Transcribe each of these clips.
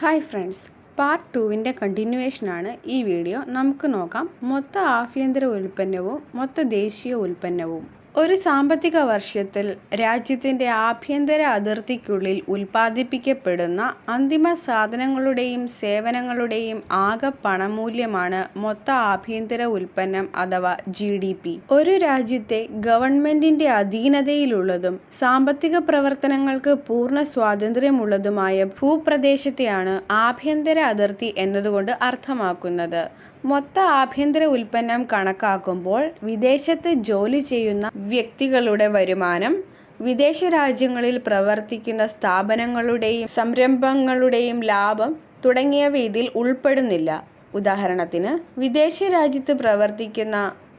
Hi friends part ടുവിന്റെ കണ്ടിന്യൂവേഷനാണ് ഈ video നമുക്ക് നോക്കാം. മൊത്ത ആഭ്യന്തര ഉൽപ്പന്നവും മൊത്ത ദേശീയ ഉൽപ്പന്നവും. ഒരു സാമ്പത്തിക വർഷത്തിൽ രാജ്യത്തിന്റെ ആഭ്യന്തര അതിർത്തിക്കുള്ളിൽ ഉൽപ്പാദിപ്പിക്കപ്പെടുന്ന അന്തിമ സാധനങ്ങളുടെയും സേവനങ്ങളുടെയും ആകെ പണമൂല്യമാണ് മൊത്ത ആഭ്യന്തര ഉൽപ്പന്നം അഥവാ ജി ഡി പി. ഒരു രാജ്യത്തെ ഗവൺമെന്റിന്റെ അധീനതയിലുള്ളതും സാമ്പത്തിക പ്രവർത്തനങ്ങൾക്ക് പൂർണ സ്വാതന്ത്ര്യമുള്ളതുമായ ഭൂപ്രദേശത്തെയാണ് ആഭ്യന്തര അതിർത്തി എന്നതുകൊണ്ട് അർത്ഥമാക്കുന്നത്. മൊത്ത ആഭ്യന്തര ഉൽപ്പന്നം കണക്കാക്കുമ്പോൾ വിദേശത്ത് ജോലി ചെയ്യുന്ന വ്യക്തികളുടെ വരുമാനം വിദേശ രാജ്യങ്ങളിൽ പ്രവർത്തിക്കുന്ന സ്ഥാപനങ്ങളുടെയും സംരംഭങ്ങളുടെയും ലാഭം തുടങ്ങിയവ ഇതിൽ ഉൾപ്പെടുന്നില്ല. ഉദാഹരണത്തിന് വിദേശ രാജ്യത്ത് പ്രവർത്തിക്കുന്ന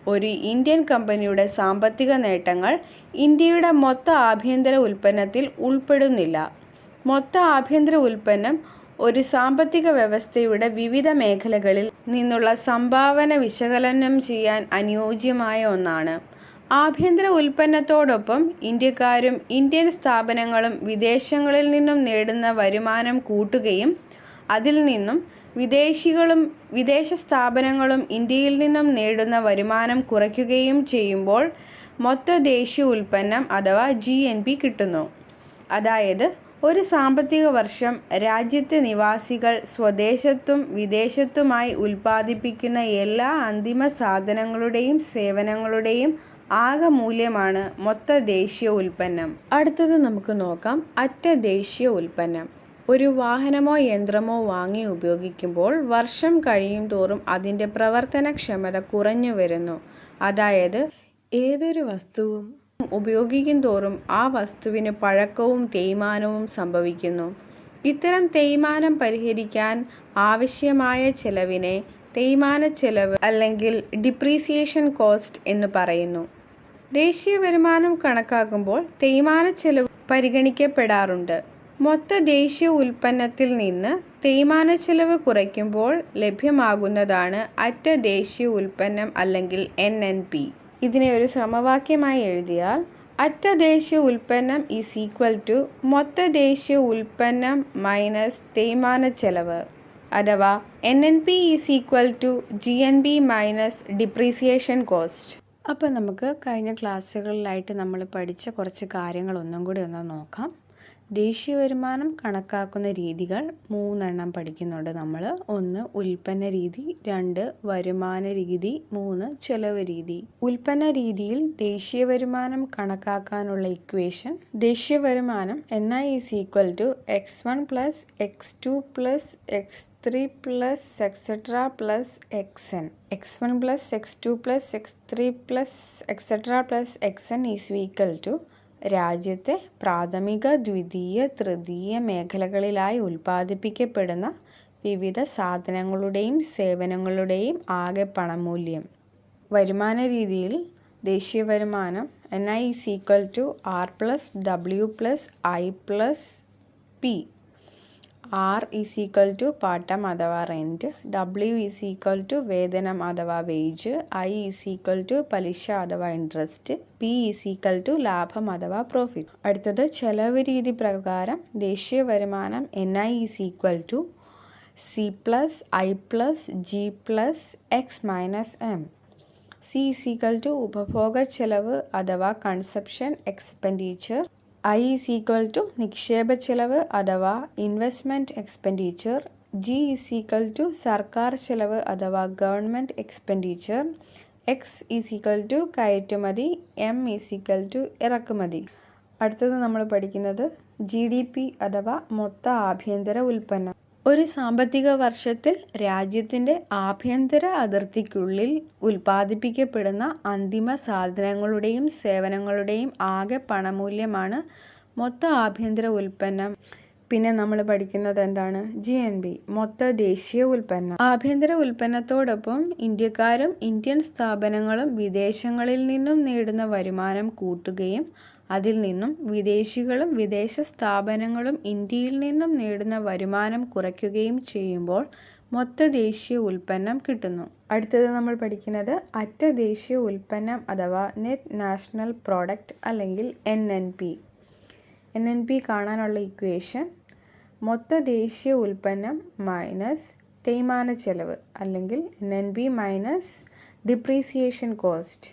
ഒരു ഇന്ത്യൻ കമ്പനിയുടെ സാമ്പത്തിക നേട്ടങ്ങൾ ഇന്ത്യയുടെ മൊത്ത ആഭ്യന്തര ഉൽപ്പന്നത്തിൽ ഉൾപ്പെടുന്നില്ല. മൊത്ത ആഭ്യന്തര ഉൽപ്പന്നം ഒരു സാമ്പത്തിക വ്യവസ്ഥയുടെ വിവിധ മേഖലകളിൽ നിന്നുള്ള സംഭാവന വിശകലനം ചെയ്യാൻ അനുയോജ്യമായ ഒന്നാണ്. ആഭ്യന്തര ഉൽപ്പന്നത്തോടൊപ്പം ഇന്ത്യക്കാരും ഇന്ത്യൻ സ്ഥാപനങ്ങളും വിദേശങ്ങളിൽ നിന്നും നേടുന്ന വരുമാനം കൂട്ടുകയും അതിൽ നിന്നും വിദേശികളും വിദേശ സ്ഥാപനങ്ങളും ഇന്ത്യയിൽ നിന്നും നേടുന്ന വരുമാനം കുറയ്ക്കുകയും ചെയ്യുമ്പോൾ മൊത്ത ദേശീയ ഉൽപ്പന്നം അഥവാ ജി കിട്ടുന്നു. അതായത് ഒരു സാമ്പത്തിക വർഷം രാജ്യത്തെ നിവാസികൾ സ്വദേശത്തും വിദേശത്തുമായി ഉൽപ്പാദിപ്പിക്കുന്ന എല്ലാ അന്തിമ സാധനങ്ങളുടെയും സേവനങ്ങളുടെയും ആകെ മൂല്യമാണ് മൊത്ത ദേശീയ ഉൽപ്പന്നം. അടുത്തത് നമുക്ക് നോക്കാം. അറ്റ ദേശീയ ഉൽപ്പന്നം. ഒരു വാഹനമോ യന്ത്രമോ വാങ്ങി ഉപയോഗിക്കുമ്പോൾ വർഷം കഴിയും തോറും അതിന്റെ പ്രവർത്തനക്ഷമത കുറഞ്ഞു വരുന്നു. അതായത് ഏതൊരു വസ്തുവും ഉപയോഗിക്കും തോറും ആ വസ്തുവിന് പഴക്കവും തേയ്മാനവും സംഭവിക്കുന്നു. ഇത്തരം തേയ്മാനം പരിഹരിക്കാൻ ആവശ്യമായ ചെലവിനെ തേയ്മാന ചെലവ് അല്ലെങ്കിൽ ഡിപ്രീസിയേഷൻ കോസ്റ്റ് എന്ന് പറയുന്നു. ദേശീയ വരുമാനം കണക്കാക്കുമ്പോൾ തേയ്മാന ചെലവ് പരിഗണിക്കപ്പെടാറുണ്ട്. മൊത്ത ദേശീയ ഉൽപ്പന്നത്തിൽ നിന്ന് തേയ്മാന ചെലവ് കുറയ്ക്കുമ്പോൾ ലഭ്യമാകുന്നതാണ് അറ്റ ദേശീയ ഉൽപ്പന്നം അല്ലെങ്കിൽ എൻ എൻ പി ഇതിനെ ഒരു സമവാക്യമായി എഴുതിയാൽ അറ്റ ദേശീയ ഉൽപ്പന്നം ഈസ് ഈക്വൽ ടു മൊത്ത ദേശീയ ഉൽപ്പന്നം മൈനസ് തേയ്മാന ചെലവ്. അഥവാ N N P is equal to G N B minus depreciation cost അപ്പോൾ നമുക്ക് കഴിഞ്ഞ ക്ലാസ്സുകളിലായിട്ട് നമ്മൾ പഠിച്ച കുറച്ച് കാര്യങ്ങളൊന്നും കൂടി ഒന്ന് നോക്കാം. ദേശീയ വരുമാനം കണക്കാക്കുന്ന രീതികൾ മൂന്നെണ്ണം പഠിക്കുന്നുണ്ട് നമ്മൾ ഒന്ന് ഉൽപ്പന്ന രീതി. രണ്ട് വരുമാന രീതി. മൂന്ന് ചെലവ് രീതി. ഉൽപ്പന്ന രീതിയിൽ ദേശീയ വരുമാനം കണക്കാക്കാനുള്ള ഇക്വേഷൻ ദേശീയ വരുമാനം N I is equal to X one plus X two plus X three plus etcetera plus X N X one plus X two plus X three plus etcetera plus X N is equal to രാജ്യത്തെ പ്രാഥമിക ദ്വിതീയ തൃതീയ മേഖലകളിലായി ഉൽപ്പാദിപ്പിക്കപ്പെടുന്ന വിവിധ സാധനങ്ങളുടെയും സേവനങ്ങളുടെയും ആകെ പണമൂല്യം. വരുമാന രീതിയിൽ ദേശീയ വരുമാനം N I is equal to R plus W plus I plus P R is equal to പാട്ടം അഥവാ rent W is equal to വേതനം അഥവാ wage I is equal to പലിശ അഥവാ interest P is equal to ലാഭം അഥവാ profit അടുത്തത് ചെലവ് രീതി പ്രകാരം ദേശീയ വരുമാനം N I is equal to C plus I plus G plus X minus M C is equal to ഉപഭോഗ ചെലവ് അഥവാ consumption expenditure I is equal to നിക്ഷേപ ചെലവ് അഥവാ investment expenditure G is equal to സർക്കാർ ചെലവ് അഥവാ government expenditure X is equal to കയറ്റുമതി. എം ഈസ് ഈക്വൽ ടു ഇറക്കുമതി. അടുത്തത് നമ്മൾ പഠിക്കുന്നത് ജി ഡി പി അഥവാ മൊത്ത ആഭ്യന്തര ഉൽപ്പന്നം. ഒരു സാമ്പത്തിക വർഷത്തിൽ രാജ്യത്തിന്റെ ആഭ്യന്തര അതിർത്തിക്കുള്ളിൽ ഉൽപ്പാദിപ്പിക്കപ്പെടുന്ന അന്തിമ സാധനങ്ങളുടെയും സേവനങ്ങളുടെയും ആകെ പണമൂല്യമാണ് മൊത്ത ആഭ്യന്തര ഉൽപ്പന്നം. പിന്നെ നമ്മൾ പഠിക്കുന്നത് എന്താണ്? ജി എൻ ബി മൊത്ത ദേശീയ ഉൽപ്പന്നം. ആഭ്യന്തര ഉൽപ്പന്നത്തോടൊപ്പം ഇന്ത്യക്കാരും ഇന്ത്യൻ സ്ഥാപനങ്ങളും വിദേശങ്ങളിൽ നിന്നും നേടുന്ന വരുമാനം കൂട്ടുകയും അതിൽ നിന്നും വിദേശികളും വിദേശ സ്ഥാപനങ്ങളും ഇന്ത്യയിൽ നിന്നും നേടുന്ന വരുമാനം കുറയ്ക്കുകയും ചെയ്യുമ്പോൾ മൊത്ത ദേശീയ ഉൽപ്പന്നം കിട്ടുന്നു. അടുത്തത് നമ്മൾ പഠിക്കുന്നത് അറ്റ ദേശീയ ഉൽപ്പന്നം അഥവാ നെറ്റ് നാഷണൽ പ്രോഡക്റ്റ് അല്ലെങ്കിൽ N N P N N P കാണാനുള്ള ഇക്വേഷൻ മൊത്ത ദേശീയ ഉൽപ്പന്നം മൈനസ് തേയ്മാന ചെലവ് അല്ലെങ്കിൽ N N B minus depreciation cost